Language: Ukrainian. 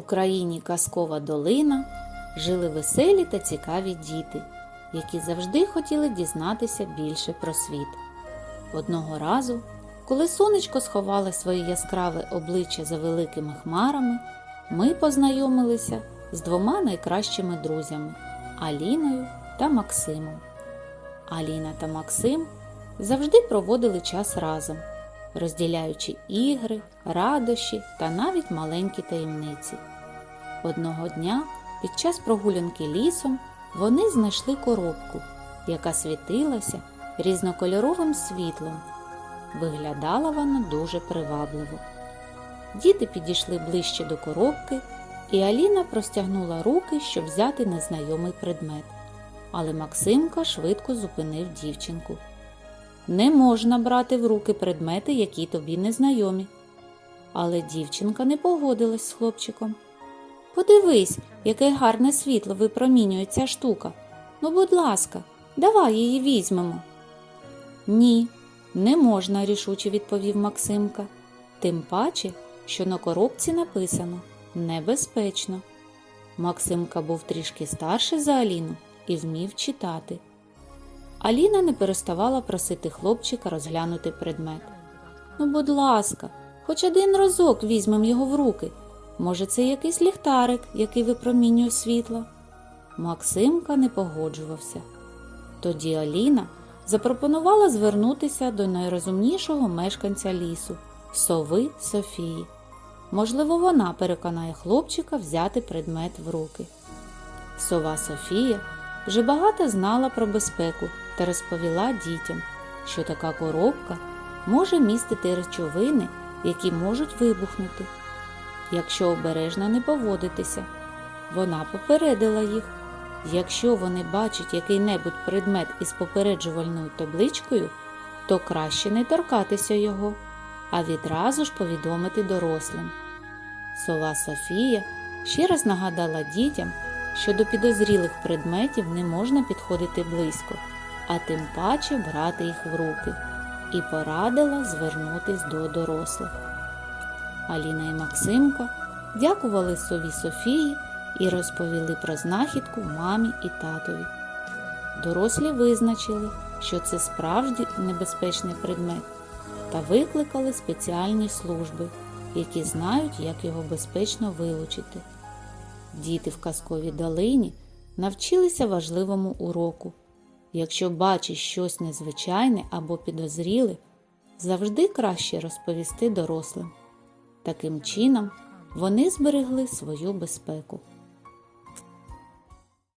країні Казкова долина жили веселі та цікаві діти, які завжди хотіли дізнатися більше про світ. Одного разу, коли сонечко сховало своє яскраве обличчя за великими хмарами, ми познайомилися з двома найкращими друзями Аліною та Максимом. Аліна та Максим завжди проводили час разом, розділяючи ігри, радощі та навіть маленькі таємниці. Одного дня під час прогулянки лісом вони знайшли коробку, яка світилася різнокольоровим світлом. Виглядала вона дуже привабливо. Діти підійшли ближче до коробки, і Аліна простягнула руки, щоб взяти незнайомий предмет. Але Максимка швидко зупинив дівчинку. Не можна брати в руки предмети, які тобі незнайомі. Але дівчинка не погодилась з хлопчиком. Подивись, яке гарне світло випромінює ця штука. Ну, будь ласка, давай її візьмемо. Ні, не можна, рішуче відповів Максимка. Тим паче, що на коробці написано небезпечно. Максимка був трішки старший за Аліну і вмів читати. Аліна не переставала просити хлопчика розглянути предмет. Ну, будь ласка, хоч один разок візьмем його в руки. Може, це якийсь ліхтарик, який випромінює світло. Максимка не погоджувався. Тоді Аліна запропонувала звернутися до найрозумнішого мешканця лісу сови Софії. Можливо, вона переконає хлопчика взяти предмет в руки. Сова Софія вже багато знала про безпеку та розповіла дітям, що така коробка може містити речовини, які можуть вибухнути. Якщо обережно не поводитися, вона попередила їх. Якщо вони бачать який-небудь предмет із попереджувальною табличкою, то краще не торкатися його, а відразу ж повідомити дорослим. Сова Софія ще раз нагадала дітям, що до підозрілих предметів не можна підходити близько, а тим паче брати їх в руки, і порадила звернутись до дорослих. Аліна і Максимка дякували сові Софії і розповіли про знахідку мамі і татові. Дорослі визначили, що це справді небезпечний предмет, та викликали спеціальні служби, які знають, як його безпечно вилучити. Діти в казковій долині навчилися важливому уроку. Якщо бачиш щось незвичайне або підозріле, завжди краще розповісти дорослим. Таким чином вони зберегли свою безпеку.